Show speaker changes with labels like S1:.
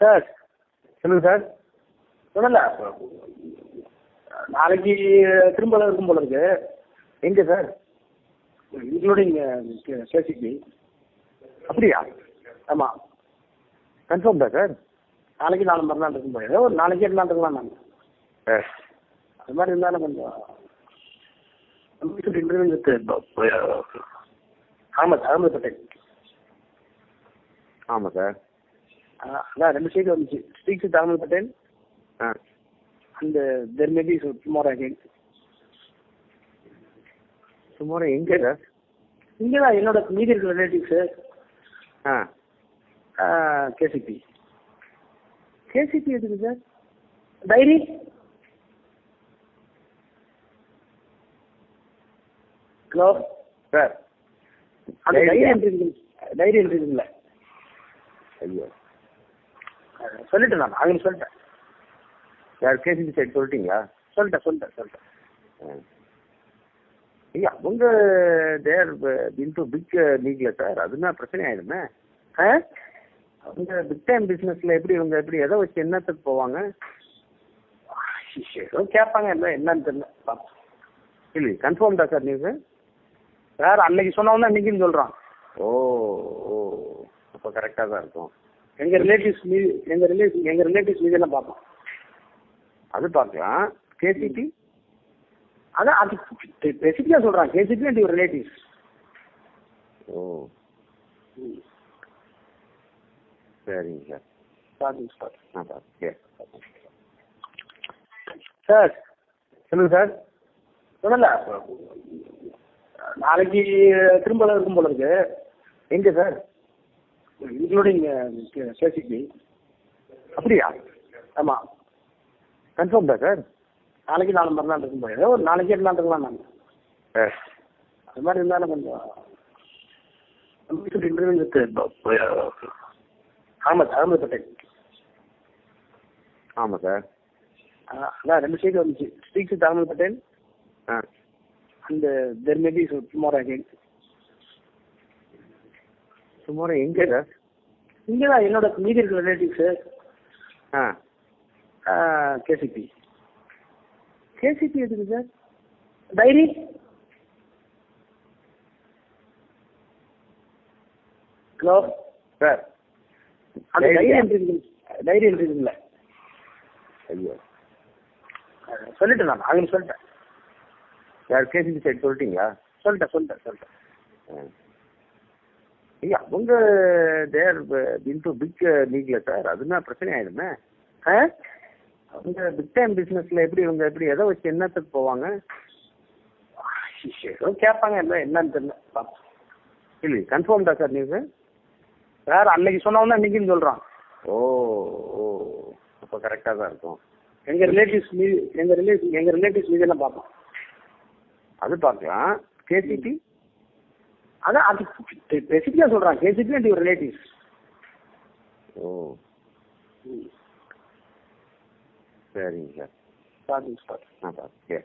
S1: Sir சொல்லுங்க sir. சொல்லல. நாளைக்கு திரும்ப இருக்கும் போல இருக்கு. எங்க சார்? இன்க்ளூடிங் கேசிபி அப்படியா? ஆமாம் கன்ஃபார்ம் தான் சார். நாளைக்கு நாலு மறுநாள் இருக்கும் போல. ஏதோ ஒரு நாளைக்கு எட்டு நாள் இருக்கலாம் நான் அது மாதிரி இருந்தாலும் கொஞ்சம் இன்டர்வியூ இருக்கு. ஆமாம் சார் அகமது பட்டேல்
S2: ஆமாம் சார்.
S1: அதான் ரெண்டு சைடு வந்துச்சு. Speak with Ahmed Patel and there maybe tomorrow again
S2: tomorrow எங்கே சார்
S1: இங்கே தான் என்னோட மீதி இருக்கிற ரிலேட்டிவ்ஸு
S2: ஆ.
S1: கேசிபி கேசிபி எதுக்கு சார் டைரி ஹலோ
S2: சார்
S1: அந்த டைரி? என்ட்ரி டைரி என்ட்ரி இருக்குல்ல
S2: ஐயோ.
S1: சொல்லிட்டேன் நான் ஆகணும் சொல்லிட்டேன்.
S2: யார் கேசிபி சைடு சொல்லிட்டீங்களா?
S1: சொல்லிட்டேன் சொல்லிட்டேன் சொல்லிட்டேன்.
S2: ஆ. ஐயா அவங்க தேர் இன்டு பிக் லீக்ல சார் அதுனா பிரச்சனை ஆயிடுமே?
S1: ஆ?
S2: அவங்க பிக் டைம் பிஸ்னஸ்ல எப்படி இவங்க எப்படி எதை வச்சு என்னத்துக்கு போவாங்க?
S1: ஏதோ கேட்பாங்க என்ன என்னன்னு தெரியல.
S2: இல்லை கன்ஃபார்ம் தான் சார் நீங்க
S1: சார் அன்னைக்கு சொன்னவன் இன்னைக்குன்னு சொல்றான்.
S2: ஓ ஓ அப்போ கரெக்டாக தான் இருக்கும்.
S1: எங்க ரிலேட்டிவ்ஸ் மீது எங்க ரிலேட்டிவ் எங்க ரிலேட்டிவ்ஸ் மீது எல்லாம் பார்ப்போம்.
S2: அது பார்க்கலாம். கேசிபி
S1: அதான் அது ஸ்பெசிஃபிக்காக சொல்றான். KCP and your relatives
S2: oh. சரிங்க சார்.
S1: Sorry sir.
S2: நான் பார்த்து
S1: சார்.
S2: சொல்லுங்க சார்.
S1: சொல்லல. நாளைக்கு திரும்ப இருக்கும் போல இருக்கு.
S2: எங்கே சார்?
S1: இன்க்ளூடிங் கேசிபி
S2: அப்படியா?
S1: ஆமாம்
S2: கன்ஃபார்ம் தான் சார்.
S1: நாளைக்கு நாலு மறுநாள் இருக்கும் போல. ஏதோ ஒரு நாளைக்கு எட்டு நாள் இருக்கலாம் நான் அது மாதிரி இருந்தாலும் கொஞ்சம் இன்டர்வியூ இருக்கு. அகமது அகமது பட்டேல்.
S2: ஆமாம் சார்.
S1: அதான் ரெண்டு சைடு வந்துச்சு. Speak with Ahmed Patel and there maybe tomorrow again
S2: tomorrow எங்கே சார்?
S1: இங்கே தான் என்னோட மீதி இருக்கிற ரிலேட்டிவ்ஸு
S2: ஆ.
S1: கேசிபி கேசிபி எதுக்கு சார்? டைரி. ஹலோ?
S2: சார்
S1: அந்த டைரி? என்ட்ரி டைரி என்ட்ரி இருக்குல்ல
S2: ஐயோ.
S1: சொல்லிட்டேன் நான் அவங்க சொல்லிட்டேன்.
S2: யார் கேசிபி சைடு சொல்லிட்டீங்களா?
S1: சொல்லிட்டேன் சொல்லிட்டேன் சொல்லிட்டேன்.
S2: ஆ. ஐயா அவங்க தேர் இன்டு பிக் லீக்ல சார். அதுனா பிரச்சனை ஆயிடுமே? அவங்க பிக் டைம் பிஸ்னஸ்ல எப்படி இவங்க எப்படி எதை வச்சு என்னத்துக்கு போவாங்க?
S1: ஏதோ கேட்பாங்க என்ன என்னன்னு தெரியல.
S2: இல்லை கன்ஃபார்ம் தான் சார் நியூஸு
S1: வேற அன்னைக்கு சொன்னவன் இன்னைக்குன்னு சொல்றான்.
S2: ஓ ஓ அப்போ கரெக்டாக தான் இருக்கும்.
S1: எங்க ரிலேட்டிவ்ஸ் மீது எங்க ரிலேட்டிவ் எங்க ரிலேட்டிவ்ஸ் மீது எல்லாம் பார்ப்போம்.
S2: அது பார்க்கலாம். கேசிபி
S1: அதான் அது ஸ்பெசிஃபிக்காக சொல்றான் கேசிபி அண்ட் யுவர் ரிலேட்டிவ்ஸ்
S2: ஓ. சரிங்க சார்.
S1: சாரி சார்
S2: நான் பார்த்து